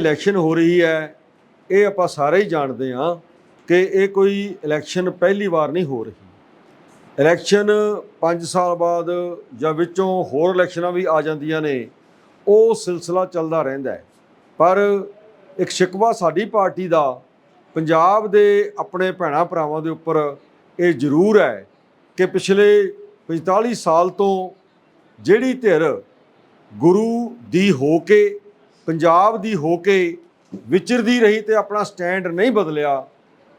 Election ਹੋ ਰਹੀ ਹੈ, ਇਹ ਆਪਾਂ ਸਾਰੇ ਹੀ ਜਾਣਦੇ ਹਾਂ ਕਿ ਇਹ ਕੋਈ ਇਲੈਕਸ਼ਨ ਪਹਿਲੀ ਵਾਰ ਨਹੀਂ ਹੋ ਰਹੀ। ਇਲੈਕਸ਼ਨ 5 ਸਾਲ ਬਾਅਦ ਜਾਂ ਵਿੱਚੋਂ ਹੋਰ ਇਲੈਕਸ਼ਨਾਂ ਵੀ ਆ ਜਾਂਦੀਆਂ ਨੇ, ਉਹ ਸਿਲਸਿਲਾ ਚੱਲਦਾ ਰਹਿੰਦਾ ਹੈ। ਪਰ ਇੱਕ ਸ਼ਿਕਵਾ ਸਾਡੀ ਪਾਰਟੀ ਦਾ, ਪੰਜਾਬ ਦੇ ਆਪਣੇ ਭੈਣਾਂ ਭਰਾਵਾਂ ਦੇ ਉੱਪਰ ਇਹ ਜ਼ਰੂਰ ਹੈ ਕਿ ਪਿਛਲੇ 45 ਸਾਲ ਤੋਂ ਜਿਹੜੀ ਧਿਰ ਗੁਰੂ ਦੀ ਹੋ ਕੇ ਪੰਜਾਬ ਦੀ ਹੋ ਕੇ ਵਿਚਰਦੀ ਰਹੀ ਤੇ ਆਪਣਾ ਸਟੈਂਡ ਨਹੀਂ ਬਦਲਿਆ।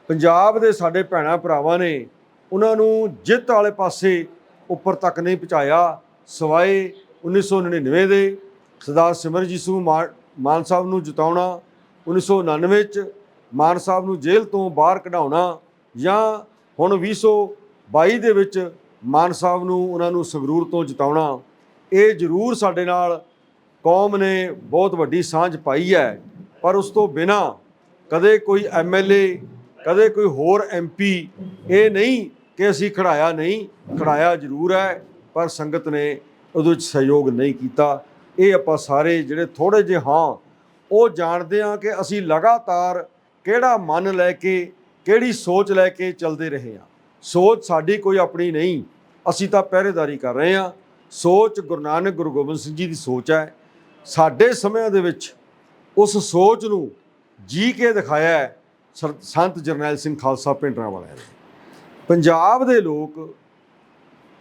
ਪੰਜਾਬ ਦੇ ਸਾਡੇ ਭੈਣਾਂ ਭਰਾਵਾਂ ਨੇ ਉਹਨਾਂ ਨੂੰ ਜਿੱਤ ਵਾਲੇ ਪਾਸੇ ਉੱਪਰ ਤੱਕ ਨਹੀਂ ਪਹੁੰਚਾਇਆ। ਸਵਾਏ 1999 ਦੇ ਸਰਦਾਰ ਸਿਮਰਜੀਤ ਸਿੰਘ ਮਾਨ ਮਾਨ ਸਾਹਿਬ ਨੂੰ ਜਿਤਾਉਣਾ 1999 ਚ ਮਾਨ ਸਾਹਿਬ ਨੂੰ ਜੇਲ੍ਹ ਤੋਂ ਬਾਹਰ ਕਢਾਉਣਾ ਜਾਂ ਹੁਣ 2022 ਦੇ ਵਿੱਚ ਮਾਨ ਸਾਹਿਬ ਨੂੰ ਉਹਨਾਂ ਨੂੰ ਸੰਗਰੂਰ ਤੋਂ ਜਿਤਾਉਣਾ, ਇਹ ਜ਼ਰੂਰ ਸਾਡੇ ਨਾਲ ਕੌਮ ਨੇ ਬਹੁਤ ਵੱਡੀ ਸਾਂਝ ਪਾਈ ਹੈ, ਪਰ ਉਸ ਤੋਂ ਬਿਨਾ ਕਦੇ ਕੋਈ ਐਮਐਲਏ ਕਦੇ ਕੋਈ ਹੋਰ ਐਮਪੀ ਇਹ ਨਹੀਂ ਕਿ ਅਸੀਂ ਖੜਾਇਆ ਨਹੀਂ, ਖੜਾਇਆ ਜ਼ਰੂਰ ਹੈ, ਪਰ ਸੰਗਤ ਨੇ ਉਹਦੇ ਵਿੱਚ ਸਹਿਯੋਗ ਨਹੀਂ ਕੀਤਾ। ਇਹ ਆਪਾਂ ਸਾਰੇ ਜਿਹੜੇ ਥੋੜੇ ਜਿਹੇ ਹਾਂ, ਉਹ ਜਾਣਦੇ ਹਾਂ ਕਿ ਅਸੀਂ ਲਗਾਤਾਰ ਕਿਹੜਾ ਮਨ ਲੈ ਕੇ, ਕਿਹੜੀ ਸੋਚ ਲੈ ਕੇ ਚੱਲਦੇ ਰਹੇ ਹਾਂ। ਸੋਚ ਸਾਡੀ ਕੋਈ ਆਪਣੀ ਨਹੀਂ, ਅਸੀਂ ਤਾਂ ਪਹਿਰੇਦਾਰੀ ਕਰ ਰਹੇ ਹਾਂ। ਸੋਚ ਗੁਰੂ ਨਾਨਕ ਗੁਰੂ ਗੋਬਿੰਦ ਸਿੰਘ ਜੀ ਦੀ ਸੋਚ ਹੈ। ਸਾਡੇ ਸਮਿਆਂ ਦੇ ਵਿੱਚ ਉਸ ਸੋਚ ਨੂੰ ਜੀ ਕੇ ਦਿਖਾਇਆ ਹੈ ਸਰ- ਸੰਤ ਜਰਨੈਲ ਸਿੰਘ ਖਾਲਸਾ ਪਿੰਡਰਾਂ ਵਾਲਿਆਂ ਨੇ। ਪੰਜਾਬ ਦੇ ਲੋਕ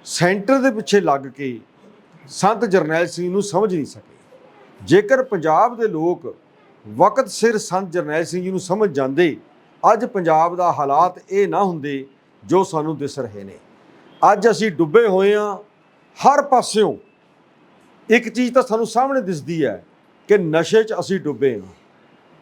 ਸੈਂਟਰ ਦੇ ਪਿੱਛੇ ਲੱਗ ਕੇ ਸੰਤ ਜਰਨੈਲ ਸਿੰਘ ਨੂੰ ਸਮਝ ਨਹੀਂ ਸਕੇ। ਜੇਕਰ ਪੰਜਾਬ ਦੇ ਲੋਕ ਵਕਤ ਸਿਰ ਸੰਤ ਜਰਨੈਲ ਸਿੰਘ ਜੀ ਨੂੰ ਸਮਝ ਜਾਂਦੇ, ਅੱਜ ਪੰਜਾਬ ਦਾ ਹਾਲਾਤ ਇਹ ਨਾ ਹੁੰਦੇ ਜੋ ਸਾਨੂੰ ਦਿਸ ਰਹੇ ਨੇ। ਅੱਜ ਅਸੀਂ ਡੁੱਬੇ ਹੋਏ ਹਾਂ, ਹਰ ਪਾਸਿਓਂ ਇੱਕ ਚੀਜ਼ ਤਾਂ ਸਾਨੂੰ ਸਾਹਮਣੇ ਦਿਸਦੀ ਹੈ ਕਿ ਨਸ਼ੇ 'ਚ ਅਸੀਂ ਡੁੱਬੇ ਹਾਂ।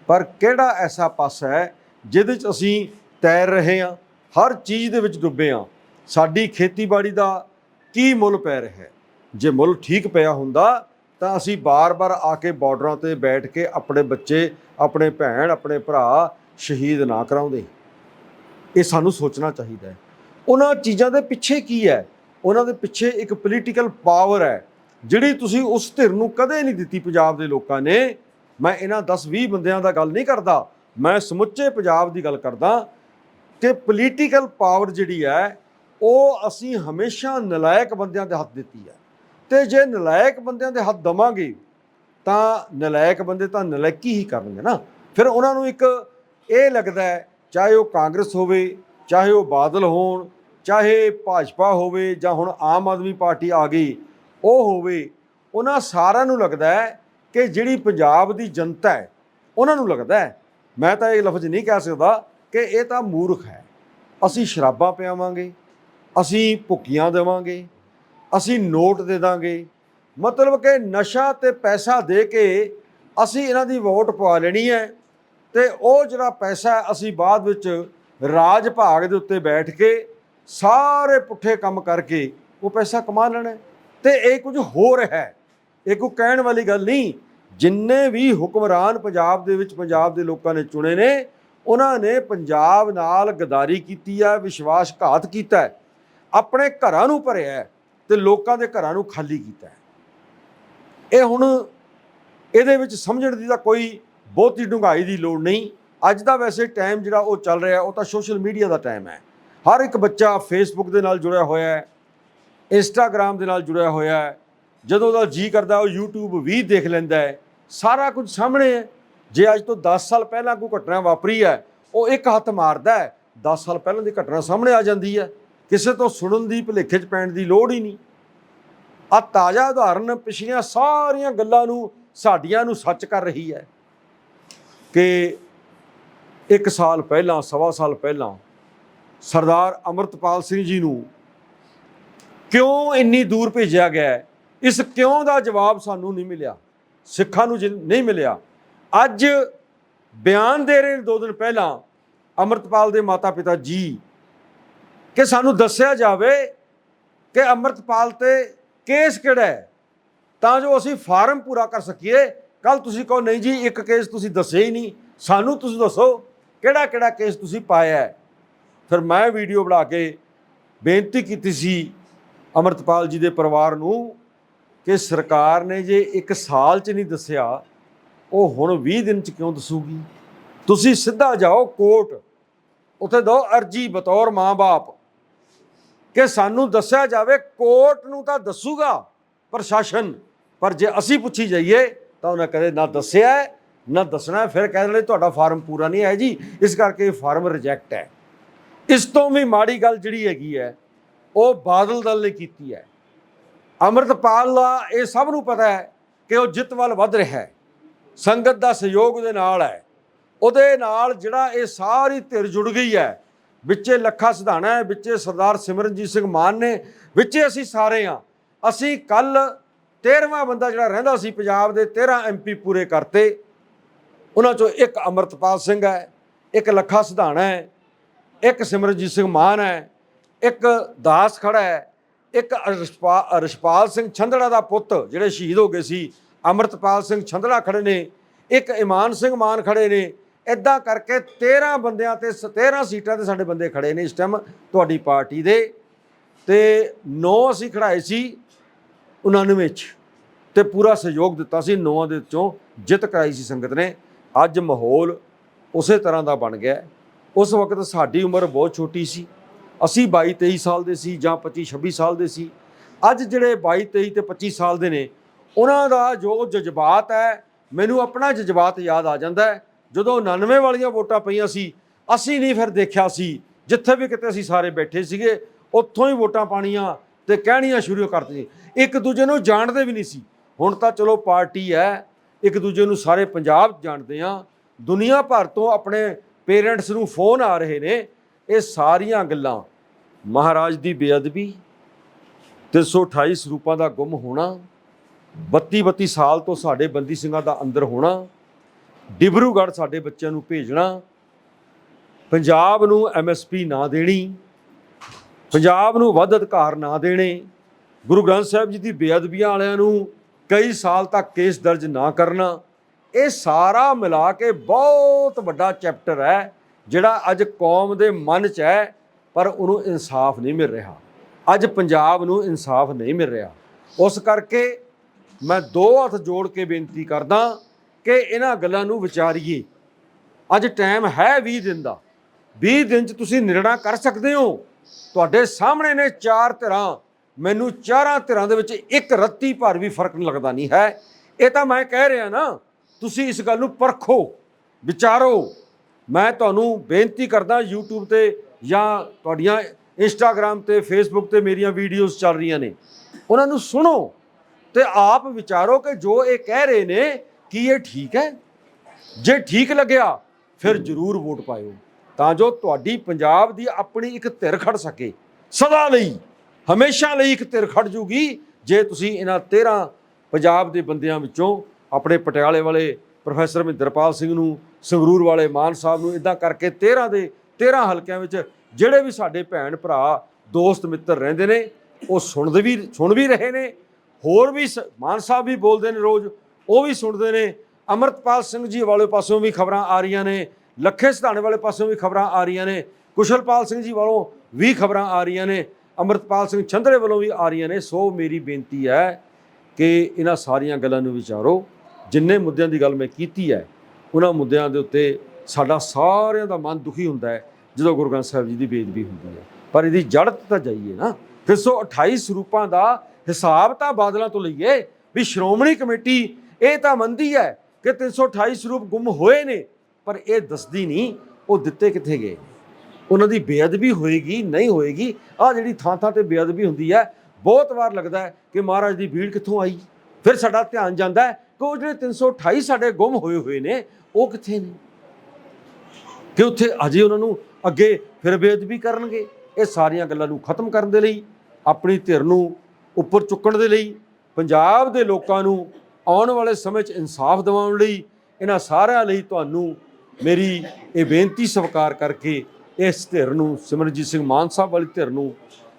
ਪਰ ਕਿਹੜਾ ਐਸਾ ਪਾਸਾ ਹੈ ਜਿਹਦੇ 'ਚ ਅਸੀਂ ਤੈਰ ਰਹੇ ਹਾਂ, ਹਰ ਚੀਜ਼ ਦੇ ਵਿੱਚ ਡੁੱਬੇ ਹਾਂ। ਸਾਡੀ ਖੇਤੀਬਾੜੀ ਦਾ ਕੀ ਮੁੱਲ ਪੈ ਰਿਹਾ ਹੈ? ਜੇ ਮੁੱਲ ਠੀਕ ਪਿਆ ਹੁੰਦਾ ਤਾਂ ਅਸੀਂ ਬਾਰ-ਬਾਰ ਆ ਕੇ ਬਾਰਡਰਾਂ ਤੇ ਬੈਠ ਕੇ ਆਪਣੇ ਬੱਚੇ, ਆਪਣੇ ਭੈਣ, ਆਪਣੇ ਭਰਾ ਸ਼ਹੀਦ ਨਾ ਕਰਾਉਂਦੇ। ਇਹ ਸਾਨੂੰ ਸੋਚਣਾ ਚਾਹੀਦਾ ਹੈ। ਉਹਨਾਂ ਚੀਜ਼ਾਂ ਦੇ ਪਿੱਛੇ ਕੀ ਹੈ? ਉਹਨਾਂ ਦੇ ਪਿੱਛੇ ਇੱਕ ਪੋਲੀਟੀਕਲ ਪਾਵਰ ਹੈ। ਜਿਹੜੀ ਤੁਸੀਂ ਉਸ ਧਿਰ ਨੂੰ ਕਦੇ ਨਹੀਂ ਦਿੱਤੀ ਪੰਜਾਬ ਦੇ ਲੋਕਾਂ ਨੇ, ਮੈਂ ਇਹਨਾਂ 10-20 ਬੰਦਿਆਂ ਦਾ ਗੱਲ ਨਹੀਂ ਕਰਦਾ। ਮੈਂ ਸਮੁੱਚੇ ਪੰਜਾਬ ਦੀ ਗੱਲ ਕਰਦਾ ਕਿ ਪੋਲੀਟੀਕਲ ਪਾਵਰ ਜਿਹੜੀ ਹੈ, ਉਹ ਅਸੀਂ ਹਮੇਸ਼ਾ ਨਲਾਇਕ ਬੰਦਿਆਂ ਦੇ ਹੱਥ ਦਿੱਤੀ ਹੈ। ਤੇ ਜੇ ਨਲਾਇਕ ਬੰਦਿਆਂ ਦੇ ਹੱਥ ਦਵਾਂਗੇ, ਤਾਂ ਨਲਾਇਕ ਬੰਦੇ ਤਾਂ ਨਲਾਇਕੀ ਹੀ ਕਰਨਗੇ ਨਾ। ਫਿਰ ਉਹਨਾਂ ਨੂੰ ਇੱਕ ਇਹ ਲੱਗਦਾ ਚਾਹੇ ਉਹ ਕਾਂਗਰਸ ਹੋਵੇ, ਚਾਹੇ ਉਹ ਬਾਦਲ ਹੋਣ, ਚਾਹੇ ਭਾਜਪਾ ਹੋਵੇ, ਜਾਂ ਹੁਣ ਆਮ ਆਦਮੀ ਪਾਰਟੀ ਆ ਗਈ ਉਹ ਹੋਵੇ, ਉਹਨਾਂ ਸਾਰਿਆਂ ਨੂੰ ਲੱਗਦਾ ਹੈ ਕਿ ਜਿਹੜੀ ਪੰਜਾਬ ਦੀ ਜਨਤਾ ਹੈ, ਉਹਨਾਂ ਨੂੰ ਲੱਗਦਾ ਹੈ। ਮੈਂ ਤਾਂ ਇਹ ਲਫ਼ਜ਼ ਨਹੀਂ ਕਹਿ ਸਕਦਾ ਕਿ ਇਹ ਤਾਂ ਮੂਰਖ ਹੈ। ਅਸੀਂ ਸ਼ਰਾਬਾਂ ਪਿਆਵਾਂਗੇ, ਅਸੀਂ ਭੁੱਕੀਆਂ ਦੇਵਾਂਗੇ, ਅਸੀਂ ਨੋਟ ਦੇ ਦਾਂਗੇ। ਮਤਲਬ ਕਿ ਨਸ਼ਾ ਤੇ ਪੈਸਾ ਦੇ ਕੇ ਅਸੀਂ ਇਹਨਾਂ ਦੀ ਵੋਟ ਪਵਾ ਲੈਣੀ ਹੈ ਤੇ ਉਹ ਜਿਹੜਾ ਪੈਸਾ ਅਸੀਂ ਬਾਅਦ ਵਿੱਚ ਰਾਜ ਭਾਗ ਦੇ ਉੱਤੇ ਬੈਠ ਕੇ ਸਾਰੇ ਪੁੱਠੇ ਕੰਮ ਕਰਕੇ ਉਹ ਪੈਸਾ ਕਮਾ ਲੈਣਾ ਤੇ ਇਹ ਕੁਝ ਹੋ ਰਿਹਾ ਹੈ। ਇਹ ਕੋਈ ਕਹਿਣ ਵਾਲੀ ਗੱਲ ਨਹੀਂ। ਜਿੰਨੇ ਵੀ ਹੁਕਮਰਾਨ ਪੰਜਾਬ ਦੇ ਵਿੱਚ ਪੰਜਾਬ ਦੇ ਲੋਕਾਂ ਨੇ ਚੁਣੇ ਨੇ, ਉਹਨਾਂ ਨੇ ਪੰਜਾਬ ਨਾਲ ਗਦਾਰੀ ਕੀਤੀ ਹੈ ਵਿਸ਼ਵਾਸਘਾਤ ਕੀਤਾ ਹੈ। ਆਪਣੇ ਘਰਾਂ ਨੂੰ ਭਰਿਆ ਹੈ ਤੇ ਲੋਕਾਂ ਦੇ ਘਰਾਂ ਨੂੰ ਖਾਲੀ ਕੀਤਾ ਹੈ। ਇਹ ਹੁਣ ਇਹਦੇ ਵਿੱਚ ਸਮਝਣ ਦੀ ਤਾਂ ਕੋਈ ਬਹੁਤੀ ਡੂੰਘਾਈ ਦੀ ਲੋੜ ਨਹੀਂ। ਅੱਜ ਦਾ ਵੈਸੇ ਟਾਈਮ ਜਿਹੜਾ ਉਹ ਚੱਲ ਰਿਹਾ, ਉਹ ਤਾਂ ਸੋਸ਼ਲ ਮੀਡੀਆ ਦਾ ਟਾਈਮ ਹੈ। ਹਰ ਇੱਕ ਬੱਚਾ ਫੇਸਬੁੱਕ ਦੇ ਨਾਲ ਜੁੜਿਆ ਹੋਇਆ ਹੈ। ਇੰਸਟਾਗ੍ਰam ਦੇ ਨਾਲ ਜੁੜਿਆ ਹੋਇਆ ਹੈ। ਜਦੋਂ ਦਾ ਜੀ ਕਰਦਾ, ਉਹ YouTube ਵੀ ਦੇਖ ਲੈਂਦਾ ਹੈ। ਸਾਰਾ ਕੁਝ ਸਾਹਮਣੇ ਹੈ। ਜੇ ਅੱਜ ਤੋਂ 10 ਸਾਲ ਪਹਿਲਾਂ ਕੋਈ ਘਟਨਾ ਵਾਪਰੀ ਹੈ, ਉਹ ਇੱਕ ਹੱਥ ਮਾਰਦਾ ਹੈ। 10 ਸਾਲ ਪਹਿਲਾਂ ਦੀ ਘਟਨਾ ਸਾਹਮਣੇ ਆ ਜਾਂਦੀ ਹੈ। ਕਿਸੇ ਤੋਂ ਸੁਣਨ ਦੀ ਭੁਲੇਖੇ 'ਚ ਪੈਣ ਦੀ ਲੋੜ ਹੀ ਨਹੀਂ। ਆ ਤਾਜ਼ਾ ਉਦਾਹਰਨ ਪਿਛਲੀਆਂ ਸਾਰੀਆਂ ਗੱਲਾਂ ਨੂੰ, ਸਾਡੀਆਂ ਨੂੰ ਸੱਚ ਕਰ ਰਹੀ ਹੈ ਕਿ ਇੱਕ ਸਾਲ ਪਹਿਲਾਂ, ਸਵਾ ਸਾਲ ਪਹਿਲਾਂ ਸਰਦਾਰ ਅਮਰਤਪਾਲ ਸਿੰਘ ਜੀ ਨੂੰ ਕਿਉਂ ਇੰਨੀ ਦੂਰ ਭੇਜਿਆ ਗਿਆ ਇਸ ਕਿਉਂ ਦਾ ਜਵਾਬ ਸਾਨੂੰ ਨਹੀਂ ਮਿਲਿਆ? ਸਿੱਖਾਂ ਨੂੰ ਜਿ- ਨਹੀਂ ਮਿਲਿਆ। ਅੱਜ ਬਿਆਨ ਦੇ ਰਹੇ ਦੋ ਦਿਨ ਪਹਿਲਾਂ ਅਮਰਤਪਾਲ ਦੇ ਮਾਤਾ-ਪਿਤਾ ਜੀ ਕਿ ਸਾਨੂੰ ਦੱਸਿਆ ਜਾਵੇ ਕਿ ਅਮਰਤਪਾਲ ਤੇ ਕੇਸ ਕਿਹੜਾ ਹੈ? ਤਾਂ ਜੋ ਅਸੀਂ ਫਾਰਮ ਪੂਰਾ ਕਰ ਸਕੀਏ। ਕੱਲ ਤੁਸੀਂ ਕਹੋ, ਨਹੀਂ ਜੀ, ਇੱਕ ਕੇਸ ਤੁਸੀਂ ਦੱਸਿਆ ਹੀ ਨਹੀਂ। ਸਾਨੂੰ ਤੁਸੀਂ ਦੱਸੋ ਕਿਹੜਾ ਕਿਹੜਾ ਕੇਸ ਤੁਸੀਂ ਪਾਇਆ ਹੈ? ਫਿਰ ਮੈਂ ਵੀਡੀਓ ਬਣਾ ਕੇ ਬੇਨਤੀ ਕੀਤੀ ਸੀ ਅਮਰਤਪਾਲ ਜੀ ਦੇ ਪਰਿਵਾਰ ਨੂੰ ਕਿ ਸਰਕਾਰ ਨੇ ਜੇ ਇੱਕ ਸਾਲ ਚ ਨਹੀਂ ਦੱਸਿਆ, ਉਹ ਹੁਣ 20 ਦਿਨ ਚ ਕਿਉਂ ਦੱਸੂਗੀ? ਤੁਸੀਂ ਸਿੱਧਾ ਜਾਓ ਕੋਰਟ, ਉੱਥੇ ਦੋ ਅਰਜੀ ਬਤੌਰ ਮਾਂ-ਬਾਪ ਕਿ ਸਾਨੂੰ ਦੱਸਿਆ ਜਾਵੇ, ਕੋਰਟ ਨੂੰ ਤਾਂ ਦੱਸੂਗਾ ਪ੍ਰਸ਼ਾਸਨ, ਪਰ ਜੇ ਅਸੀਂ ਪੁੱਛੀ ਜਾਈਏ, ਤਾਂ ਉਹਨਾਂ ਕਦੇ ਨਾ ਦੱਸਿਆ ਨਾ ਦੱਸਣਾ ਫਿਰ ਕਹਿ ਦੇਣਗੇ ਤੁਹਾਡਾ ਫਾਰਮ ਪੂਰਾ ਨਹੀਂ ਹੈ ਜੀ, ਇਸ ਕਰਕੇ ਇਹ ਫਾਰਮ ਰਿਜੈਕਟ ਹੈ। ਇਸ ਤੋਂ ਵੀ ਮਾੜੀ ਗੱਲ ਜਿਹੜੀ ਹੈਗੀ ਹੈ ਉਹ ਬਾਦਲ ਦਲ ਨੇ ਕੀਤੀ ਹੈ। ਅੰਮ੍ਰਿਤਪਾਲ ਦਾ ਇਹ ਸਭ ਨੂੰ ਪਤਾ ਹੈ ਕਿ ਉਹ ਜਿੱਤ ਵੱਲ ਵੱਧ ਰਿਹਾ ਹੈ। ਸੰਗਤ ਦਾ ਸਹਿਯੋਗ ਉਹਦੇ ਨਾਲ ਹੈ। ਉਹਦੇ ਨਾਲ ਜਿਹੜਾ ਇਹ ਸਾਰੀ ਧਿਰ ਜੁੜ ਗਈ ਹੈ, ਵਿੱਚੇ ਲੱਖਾ ਸਿਧਾਣਾ ਹੈ, ਵਿੱਚੇ ਸਰਦਾਰ ਸਿਮਰਨਜੀਤ ਸਿੰਘ ਮਾਨ ਨੇ, ਵਿੱਚੇ ਅਸੀਂ ਸਾਰੇ ਆ ਅਸੀਂ ਕੱਲ 13ਵਾਂ ਬੰਦਾ ਜਿਹੜਾ ਰਹਿੰਦਾ ਸੀ ਪੰਜਾਬ ਦੇ 13 ਐਮਪੀ ਪੂਰੇ ਕਰਤੇ। ਉਹਨਾਂ ਚੋਂ ਇੱਕ ਅਮਰਤਪਾਲ ਸਿੰਘ ਹੈ, ਇੱਕ ਲੱਖਾ ਸਿਧਾਣਾ ਹੈ, ਇੱਕ ਸਿਮਰਨਜੀਤ ਸਿੰਘ ਮਾਨ ਹੈ। ਇੱਕ ਦਾਸ ਖੜਾ ਹੈ, ਇੱਕ ਰਿਸ਼ਪਾ- ਰਿਸ਼ਪਾਲ ਸਿੰਘ ਛੰਦੜਾ ਦਾ ਪੁੱਤ ਜਿਹੜੇ ਸ਼ਹੀਦ ਹੋ ਗਏ ਸੀ, ਅਮਰਤਪਾਲ ਸਿੰਘ ਛੰਦੜਾ ਖੜੇ ਨੇ, ਇੱਕ ਇਮਾਨ ਸਿੰਘ ਮਾਨ ਖੜੇ ਨੇ ਇਦਾਂ ਕਰਕੇ 13 ਬੰਦਿਆਂ ਤੇ ਸ- 13 ਸੀਟਾਂ ਤੇ ਸਾਡੇ ਬੰਦੇ ਖੜੇ ਨੇ ਇਸ ਟਾਈਮ ਤੁਹਾਡੀ ਪਾਰਟੀ ਦੇ। ਤੇ 9 ਅਸੀਂ ਖੜਾਏ ਸੀ 99 ਚ ਤੇ ਪੂਰਾ ਸਹਿਯੋਗ ਦਿੱਤਾ ਸੀ ਨੌਆਂ ਦੇ ਵਿੱਚੋਂ, ਜਿੱਤ ਕਰਾਈ ਸੀ ਸੰਗਤ ਨੇ। ਅੱਜ ਮਾਹੌਲ ਉਸੇ ਤਰ੍ਹਾਂ ਦਾ ਬਣ ਗਿਆ। ਉਸ ਵਕਤ ਸਾਡੀ ਉਮਰ ਬਹੁਤ ਛੋਟੀ ਸੀ। ਅਸੀਂ 22 23 ਸਾਲ ਦੇ ਸੀ ਜਾਂ 25 26 ਸਾਲ ਦੇ ਸੀ। ਅੱਜ ਜਿਹੜੇ 22 23 ਤੇ 25 ਸਾਲ ਦੇ ਨੇ, ਉਹਨਾਂ ਦਾ ਜੋ ਜਜ਼ਬਾਤ ਹੈ, ਮੈਨੂੰ ਆਪਣਾ ਜਜ਼ਬਾਤ ਯਾਦ ਆ ਜਾਂਦਾ ਹੈ। ਜਦੋਂ 99 ਵਾਲੀਆਂ ਵੋਟਾਂ ਪਈਆਂ ਸੀ, ਅਸੀਂ ਨਹੀਂ ਫਿਰ ਦੇਖਿਆ ਸੀ, ਜਿੱਥੇ ਵੀ ਕਿਤੇ ਅਸੀਂ ਸਾਰੇ ਬੈਠੇ ਸੀਗੇ, ਉੱਥੋਂ ਹੀ ਵੋਟਾਂ ਪਾਣੀਆਂ ਤੇ ਕਹਿਣੀਆਂ ਸ਼ੁਰੂ ਕਰਤੀ ਇੱਕ ਦੂਜੇ ਨੂੰ ਜਾਣਦੇ ਵੀ ਨਹੀਂ ਸੀ। ਹੁਣ ਤਾਂ ਚਲੋ ਪਾਰਟੀ ਹੈ, ਇੱਕ ਦੂਜੇ ਨੂੰ ਸਾਰੇ ਪੰਜਾਬ ਜਾਣਦੇ ਆ ਦੁਨੀਆ ਭਰ ਤੋਂ ਆਪਣੇ ਪੇਰੈਂਟਸ ਨੂੰ ਫੋਨ ਆ ਰਹੇ ਨੇ, ਇਹ ਸਾਰੀਆਂ ਗੱਲਾਂ। ਮਹਾਰਾਜ ਦੀ ਬੇਅਦਬੀ 328 ਸਰੂਪਾਂ ਦਾ ਗੁੰਮ ਹੋਣਾ 32 32 ਸਾਲ ਤੋਂ ਸਾਡੇ ਬੰਦੀ ਸਿੰਘਾਂ ਦਾ ਅੰਦਰ ਹੋਣਾ, ਡਿਬਰੂਗੜ੍ਹ ਸਾਡੇ ਬੱਚਿਆਂ ਨੂੰ ਭੇਜਣਾ, ਪੰਜਾਬ ਨੂੰ ਐਮਐਸਪੀ ਨਾ ਦੇਣੀ, ਪੰਜਾਬ ਨੂੰ ਵੱਧ ਅਧਿਕਾਰ ਨਾ ਦੇਣੇ, ਗੁਰੂ ਗ੍ਰੰਥ ਸਾਹਿਬ ਜੀ ਦੀ ਬੇਅਦਬੀਆਂ ਵਾਲਿਆਂ ਨੂੰ ਕਈ ਸਾਲ ਤੱਕ ਕੇਸ ਦਰਜ ਨਾ ਕਰਨਾ, ਇਹ ਸਾਰਾ ਮਿਲਾ ਕੇ ਬਹੁਤ ਵੱਡਾ ਚੈਪਟਰ ਹੈ, ਜਿਹੜਾ ਅੱਜ ਕੌਮ ਦੇ ਮਨ 'ਚ ਹੈ ਪਰ ਉਹਨੂੰ ਇਨਸਾਫ ਨਹੀਂ ਮਿਲ ਰਿਹਾ। ਅੱਜ ਪੰਜਾਬ ਨੂੰ ਇਨਸਾਫ ਨਹੀਂ ਮਿਲ ਰਿਹਾ। ਉਸ ਕਰਕੇ ਮੈਂ ਦੋ ਹੱਥ ਜੋੜ ਕੇ ਬੇਨਤੀ ਕਰਦਾ ਕਿ ਇਹਨਾਂ ਗੱਲਾਂ ਨੂੰ ਵਿਚਾਰੀਏ। ਅੱਜ ਟਾਈਮ ਹੈ 20 ਦਿਨ ਦਾ। 20 ਦਿਨ ਚ ਤੁਸੀਂ ਨਿਰਣਾ ਕਰ ਸਕਦੇ ਹੋ। ਤੁਹਾਡੇ ਸਾਹਮਣੇ ਨੇ ਚਾਰ ਧਿਰਾਂ। ਮੈਨੂੰ ਚਾਰਾਂ ਧਿਰਾਂ ਦੇ ਵਿੱਚ ਇੱਕ ਰੱਤੀ ਭਰ ਵੀ ਫ਼ਰਕ ਨਹੀਂ ਲੱਗਦਾ ਨਹੀਂ ਹੈ। ਇਹ ਤਾਂ ਮੈਂ ਕਹਿ ਰਿਹਾ ਨਾ, ਤੁਸੀਂ ਇਸ ਗੱਲ ਨੂੰ ਪਰਖੋ, ਵਿਚਾਰੋ। ਮੈਂ ਤੁਹਾਨੂੰ ਬੇਨਤੀ ਕਰਦਾ YouTube ਤੇ ਜਾਂ ਤੁਹਾਡੀਆਂ Instagram ਤੇ ਫੇਸਬੁੱਕ ਤੇ ਮੇਰੀਆਂ ਵੀਡੀਓਜ਼ ਚੱਲ ਰਹੀਆਂ ਨੇ। ਉਹਨਾਂ ਨੂੰ ਸੁਣੋ ਤੇ ਆਪ ਵਿਚਾਰੋ ਕਿ ਜੋ ਇਹ ਕਹਿ ਰਹੇ ਨੇ, ਕੀ ਇਹ ਠੀਕ ਹੈ? ਜੇ ਠੀਕ ਲੱਗਿਆ, ਫਿਰ ਜ਼ਰੂਰ ਵੋਟ ਪਾਇਓ। ਤਾਂ ਜੋ ਤੁਹਾਡੀ ਪੰਜਾਬ ਦੀ ਆਪਣੀ ਇੱਕ ਧਿਰ ਖੜ ਸਕੇ। ਸਦਾ ਲਈ, ਹਮੇਸ਼ਾ ਲਈ ਇੱਕ ਧਿਰ ਖੜ ਜੂਗੀ। ਜੇ ਤੁਸੀਂ ਇਹਨਾਂ 13 ਪੰਜਾਬ ਦੇ ਬੰਦਿਆਂ ਵਿੱਚੋਂ ਆਪਣੇ ਪਟਿਆਲੇ ਵਾਲੇ ਪ੍ਰੋਫੈਸਰ ਮਹਿੰਦਰਪਾਲ ਸਿੰਘ ਨੂੰ, ਸੰਗਰੂਰ ਵਾਲੇ ਮਾਨ ਸਾਹਿਬ ਨੂੰ ਇਦਾਂ ਕਰਕੇ 13 ਦੇ 13 ਹਲਕਿਆਂ ਵਿੱਚ ਜਿਹੜੇ ਵੀ ਸਾਡੇ ਭੈਣ ਭਰਾ, ਦੋਸਤ, ਮਿੱਤਰ ਰਹਿੰਦੇ ਨੇ, ਉਹ ਸੁਣਦੇ ਵੀ, ਸੁਣ ਵੀ ਰਹੇ ਨੇ, ਹੋਰ ਵੀ ਸ- ਮਾਨ ਸਾਹਿਬ ਵੀ ਬੋਲਦੇ ਨੇ ਰੋਜ਼, ਉਹ ਵੀ ਸੁਣਦੇ ਨੇ, ਅਮਰਤਪਾਲ ਸਿੰਘ ਜੀ ਵਾਲੇ ਪਾਸੋਂ ਵੀ ਖਬਰਾਂ ਆ ਰਹੀਆਂ ਨੇ, ਲੱਖੇ ਸਧਾਣੇ ਵਾਲੇ ਪਾਸੋਂ ਵੀ ਖਬਰਾਂ ਆ ਰਹੀਆਂ ਨੇ, ਕੁਸ਼ਲਪਾਲ ਸਿੰਘ ਜੀ ਵੱਲੋਂ ਵੀ ਖਬਰਾਂ ਆ ਰਹੀਆਂ ਨੇ, ਅਮਰਤਪਾਲ ਸਿੰਘ ਚੰਦੜੇ ਵੱਲੋਂ ਵੀ ਆ ਰਹੀਆਂ ਨੇ, ਸੋ ਮੇਰੀ ਬੇਨਤੀ ਹੈ ਕਿ ਇਹਨਾਂ ਸਾਰੀਆਂ ਗੱਲਾਂ ਨੂੰ ਵਿਚਾਰੋ, ਜਿੰਨੇ ਮੁੱਦਿਆਂ ਦੀ ਗੱਲ ਮੈਂ ਕੀਤੀ ਹੈ, ਉਹਨਾਂ ਮੁੱਦਿਆਂ ਦੇ ਉੱਤੇ ਸਾਡਾ ਸਾਰਿਆਂ ਦਾ ਮਨ ਦੁਖੀ ਹੁੰਦਾ ਹੈ ਜਦੋਂ ਗੁਰੂ ਗ੍ਰੰਥ ਸਾਹਿਬ ਜੀ ਦੀ ਬੇਦਬੀ ਹੁੰਦੀ ਹੈ। ਪਰ ਇਹਦੀ ਜੜ ਤਾਂ ਜਾਈਏ ਨਾ। 328 ਸਰੂਪਾਂ ਦਾ ਹਿਸਾਬ ਤਾਂ ਬਾਦਲਾਂ ਤੋਂ ਲਈਏ ਵੀ ਸ਼੍ਰੋਮਣੀ ਕਮੇਟੀ ਇਹ ਤਾਂ ਮੰਨਦੀ ਹੈ ਕਿ 328 ਸਰੂਪ ਗੁੰਮ ਹੋਏ ਨੇ, ਪਰ ਇਹ ਦੱਸਦੀ ਨਹੀਂ ਉਹ ਦਿੱਤੇ ਕਿੱਥੇ ਗਏ ਉਹਨਾਂ ਦੀ ਬੇਅਦਬੀ ਹੋਏਗੀ, ਨਹੀਂ ਹੋਏਗੀ ਆ ਜਿਹੜੀ ਥਾਂ ਥਾਂ ਤੇ ਬੇਅਦਬੀ ਹੁੰਦੀ ਹੈ, ਬਹੁਤ ਵਾਰ ਲੱਗਦਾ ਹੈ ਕਿ ਮਹਾਰਾਜ ਦੀ ਭੀੜ ਕਿੱਥੋਂ ਆਈ? ਫਿਰ ਸਾਡਾ ਧਿਆਨ ਜਾਂਦਾ ਹੈ ਕਿ ਉਹ ਜਿਹੜੇ 328 ਸਾਡੇ ਗੁੰਮ ਹੋਏ ਹੋਏ ਨੇ, ਉਹ ਕਿੱਥੇ ਨੇ? ਕਿ ਉੱਥੇ ਅਜੇ ਉਹਨਾਂ ਨੂੰ ਅੱਗੇ ਫਿਰ ਬੇਅਦਬੀ ਕਰਨਗੇ। ਇਹ ਸਾਰੀਆਂ ਗੱਲਾਂ ਨੂੰ ਖਤਮ ਕਰਨ ਦੇ ਲਈ, ਆਪਣੀ ਧਿਰ ਨੂੰ ਉੱਪਰ ਚੁੱਕਣ ਦੇ ਲਈ, ਪੰਜਾਬ ਦੇ ਲੋਕਾਂ ਨੂੰ ਆਉਣ ਵਾਲੇ ਸਮੇਂ 'ਚ ਇਨਸਾਫ ਦਿਵਾਉਣ ਲਈ, ਇਹਨਾਂ ਸਾਰਿਆਂ ਲਈ ਤੁਹਾਨੂੰ ਮੇਰੀ ਇਹ ਬੇਨਤੀ ਸਵੀਕਾਰ ਕਰਕੇ ਇਸ ਧਿਰ ਨੂੰ ਸਿਮਰਜੀਤ ਸਿੰਘ ਮਾਨ ਸਾਹਿਬ ਵਾਲੀ ਧਿਰ ਨੂੰ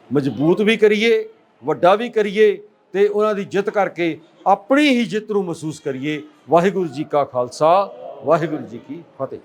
ਮਜ਼ਬੂਤ ਵੀ ਕਰੀਏ, ਵੱਡਾ ਵੀ ਕਰੀਏ ਤੇ ਉਹਨਾਂ ਦੀ ਜਿੱਤ ਕਰਕੇ ਆਪਣੀ ਹੀ ਜਿੱਤ ਨੂੰ ਮਹਿਸੂਸ ਕਰੀਏ। ਵਾਹਿਗੁਰੂ ਜੀ ਕਾ ਖਾਲਸਾ, ਵਾਹਿਗੁਰੂ ਜੀ ਕੀ ਫਤਿਹ।